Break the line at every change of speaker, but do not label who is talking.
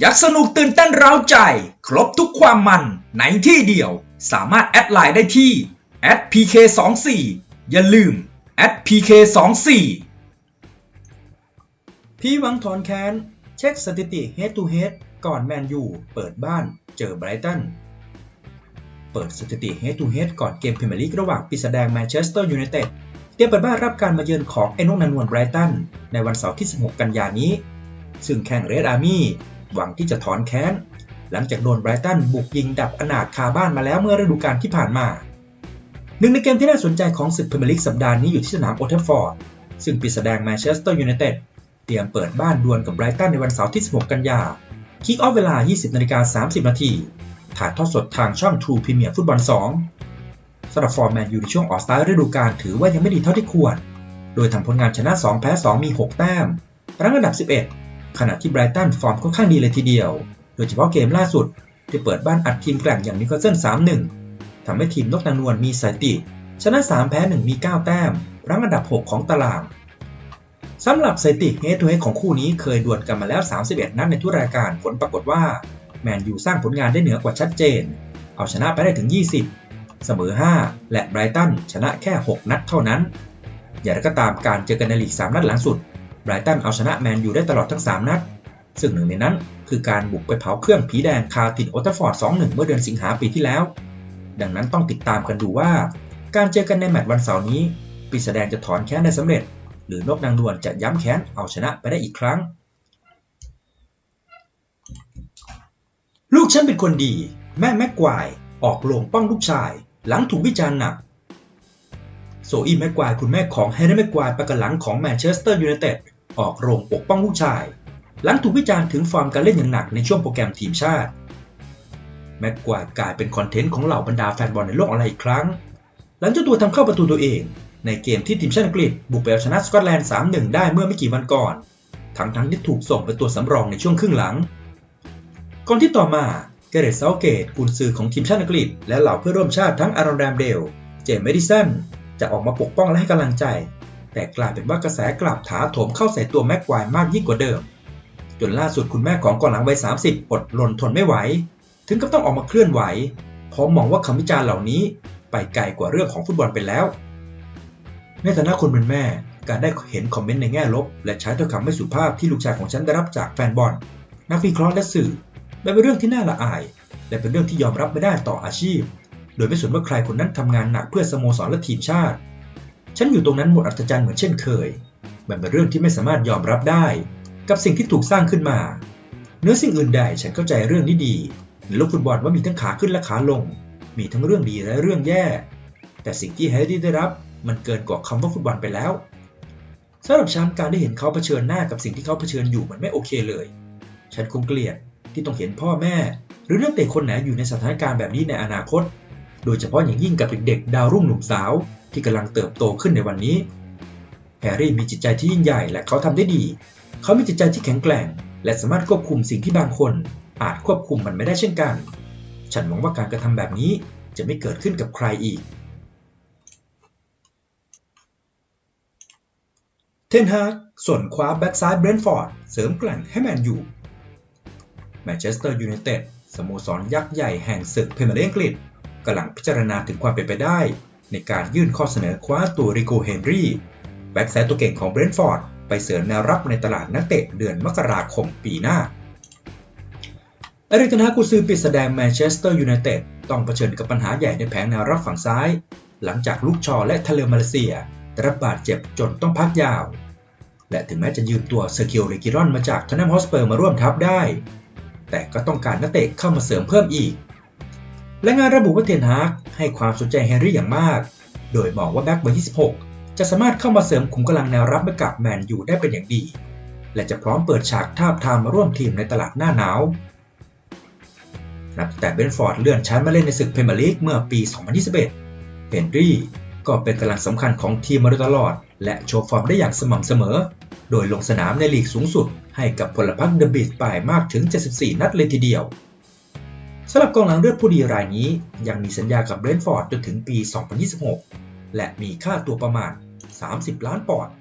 อยากสนุกตื่นเต้นเร้าใจ ครบทุกความมันในที่เดียว สามารถแอดไลน์ได้ที่ @pk24 อย่าลืม @pk24 พี่หวังถอนแค้น เช็คสถิติ Head to Head ก่อนแมนยูเปิดบ้านเจอไบรตันเปิดสถิติ Head to Head ก่อนเกมพรีเมียร์ลีกระหว่างปีศาจแดงแมนเชสเตอร์ยูไนเต็ดเตรียมเปิดบ้านรับการมาเยือนของไอ้นนันวลไบรตันในวันเสาร์ที่ 16 กันยานี้ ซึ่งแข่งเรดอาร์มี่ หวังที่จะถอนแค้น หลังจากโดนไบรตันบุกยิงดับอนาถคาบ้านมาแล้วเมื่อฤดูกาลที่ผ่านมา หนึ่งในเกมที่น่าสนใจของศึกพรีเมียร์ลีกสัปดาห์นี้อยู่ที่สนามโอเทฟฟอร์ดซึ่งปีศาจแดงแมนเชสเตอร์ยูไนเต็ดเตรียมเปิดบ้านดวลกับไบรตันในวันเสาร์ที่ 16 กันยาคิกออฟเวลา 20นาฬิกา30 นาทีถ่ายทอดสดทางช่อง True Premier ฟุตบอล 2สำหรับฟอร์แมนอยู่ในช่วงออกสตาร์ฤดูกาลถือว่ายังไม่ดีเท่าที่ควร โดยทำผลงานชนะ 2 แพ้ 2 มี 6 แต้มรั้งอันดับ 11 ขณะที่ไบรตันฟอร์มค่อนข้างดีเลยทีเดียว โดยเฉพาะเกมล่าสุด ที่เปิดบ้านอัดทีมแกร่งอย่างนิโคลเซน3-1ทำให้ทีมนกนางนวลมีสถิติ ชนะ 3 แพ้ 1 มี 9 แต้ม รั้งอันดับ 6 ของตารางสำหรับสถิติเฮดทูเฮดของคู่นี้เคยดวลกันมาแล้ว 31 นัดในทุกรายการผลปรากฏว่า แมนยูสร้างผลงานได้เหนือกว่าชัดเจน เอาชนะไปได้ถึง 20 เสมอ 5 และไบรตันชนะแค่ 6 นัดเท่านั้น อย่างไรก็ตามการเจอกันในลีก 3 นัดหลังสุด ไบรตันเอาชนะแมนยูได้ตลอดทั้ง 3 นัด ซึ่งหนึ่งในนั้นคือการบุกไปเผาเครื่องผีแดงคาตินโอตฟอร์ด 2-1 เมื่อเดือนสิงหาปีที่แล้ว ดังนั้นต้องติดตามกันดูว่า การเจอกันในแมตช์วันเสาร์นี้ปีศาจแดงจะถอนแค้นได้สำเร็จ หรือนกนางนวลจะย้ำแค้นเอาชนะไปได้อีกครั้ง ลูกฉันเป็นคนดี แม่แม็กควายออกโรงป้องลูกชาย หลังถูกวิจารณ์หนักโซอี้แม็กควายคุณแม่ของแฮร์รี่แม็กควายประกันหลังของแมนเชสเตอร์ยูไนเต็ด ออกโรงปกป้องลูกชาย หลังถูกวิจารณ์ถึงฟอร์มการเล่นอย่างหนักในช่วงโปรแกรมทีมชาติ แม็กควายกลายเป็นคอนเทนต์ของเหล่าบรรดาแฟนบอลในโลกออนไลน์อีกครั้ง หลังเจ้าตัวทำเข้าประตูตัวเอง ในเกมที่ทีมชาติอังกฤษบุกไปเอาชนะสกอตแลนด์ 3-1 ได้เมื่อไม่กี่วันก่อน ทั้งทั้งที่ถูกส่งเป็นตัวสำรองในช่วงครึ่งหลัง ก่อนที่ต่อมาเกเรตเซาเกตกุนซือของทีมชาติอังกฤษและเหล่าเพื่อนร่วมชาติทั้งอารอนแรมเดล เจมส์เมดิสันจะออกมาปกป้องและให้กำลังใจ แต่กลายเป็นว่ากระแสกลับถาโถมเข้าใส่ตัวแม็กควายมากยิ่งกว่าเดิม จนล่าสุดคุณแม่ของกองหลังวัย 30 อดรนทนไม่ไหว ถึงกับต้องออกมาเคลื่อนไหวเพราะมองว่าคำวิจารณ์เหล่านี้ไปไกลกว่าเรื่องของฟุตบอลไปแล้ว ในฐานะคนเป็นแม่ การได้เห็นคอมเมนต์ในแง่ลบ และใช้ถ้อยคำไม่สุภาพที่ลูกชายของฉันได้รับจากแฟนบอล นักวิเคราะห์และสื่อมันเป็นเรื่องที่น่าละอาย และเป็นเรื่องที่ยอมรับไม่ได้ต่ออาชีพ โดยไม่สนว่าใครคนนั้นทำงานหนักเพื่อสโมสรและทีมชาติ ฉันอยู่ตรงนั้นหมดอัศจรรย์เหมือนเช่นเคย มันเป็นเรื่องที่ไม่สามารถยอมรับได้ กับสิ่งที่ถูกสร้างขึ้นมา เนื้อสิ่งอื่นใดฉันเข้าใจเรื่องนี้ดีในโลกฟุตบอลว่ามีทั้งขาขึ้นและขาลง มีทั้งเรื่องดีและเรื่องแย่ แต่สิ่งที่แฮร์รี่ได้รับมันเกินกว่าคำว่าฟุตบอลไปแล้วสำหรับฉันการได้เห็นเขาเผชิญหน้ากับสิ่งที่เขาเผชิญอยู่มันไม่โอเคเลย ฉันคงเกลียดที่ต้องเห็นพ่อแม่ หรือนักเตะคนไหนอยู่ในสถานการณ์แบบนี้ในอนาคต โดยเฉพาะอย่างยิ่งกับเด็กๆดาวรุ่งหนุ่มสาว ที่กำลังเติบโตขึ้นในวันนี้ แฮร์รี่มีจิตใจที่ยิ่งใหญ่และเขาทำได้ดี เขามีจิตใจที่แข็งแกร่ง และสามารถควบคุมสิ่งที่บางคน อาจควบคุมมันไม่ได้เช่นกัน ฉันหวังว่าการกระทำแบบนี้จะไม่เกิดขึ้นกับใครอีก เทนฮากส่วนคว้าแบ็กซ้ายเบรนฟอร์ดเสริมแกร่งให้แมนยูแมนเชสเตอร์ยูไนเต็ดสโมสรยักษ์ใหญ่แห่งศึกพรีเมียร์ลีกอังกฤษกำลังพิจารณาถึงความเป็นไปได้ ในการยื่นข้อเสนอคว้าตัวริโกเฮนรี่แบ็กซ้ายตัวเก่งของเบรนท์ฟอร์ดไปเสริมแนวรับในตลาดนักเตะเดือนมกราคมปีหน้าเอริกเทนฮากกุซือปิดแสดงแมนเชสเตอร์ยูไนเต็ดต้องเผชิญกับปัญหาใหญ่ในแผงแนวรับฝั่งซ้าย หลังจากลูกชอและทะเลมาเลเซียได้รับบาดเจ็บจนต้องพักยาว และถึงแม้จะยืมตัวเซอร์คิโอเรกิรอนมาจากทนแนมฮอสเปอร์มาร่วมทัพได้ แต่ก็ต้องการนักเตะเข้ามาเสริมเพิ่มอีก และงานระบุว่าเทนฮาก ให้ความสนใจแฮร์รี่อย่างมาก โดยมองว่าแบ็กเบอร์ 26 จะสามารถเข้ามาเสริมขุมกำลังแนวรับให้กับแมนยูได้เป็นอย่างดี และจะพร้อมเปิดฉากทาบทามาร่วมทีมในตลาดหน้าหนาวนับแต่เบนฟอร์ดเลื่อนชั้นมาเล่นในศึกพรีเมียร์ลีกเมื่อปี 2021 เฮนรี่ก็เป็นกำลังสำคัญของทีมมาโดยตลอด และโชว์ฟอร์มได้อย่างสม่ำเสมอ โดยลงสนามในลีกสูงสุด ให้กับพลพรรคเดอะบีสไปมากถึง 74 นัดเลยทีเดียว สำหรับกองหลังเลือดผู้ดีรายนี้ ยังมีสัญญากับเบรนท์ฟอร์ดจนถึงปี 2026 และมีค่าตัวประมาณ 30 ล้านปอนด์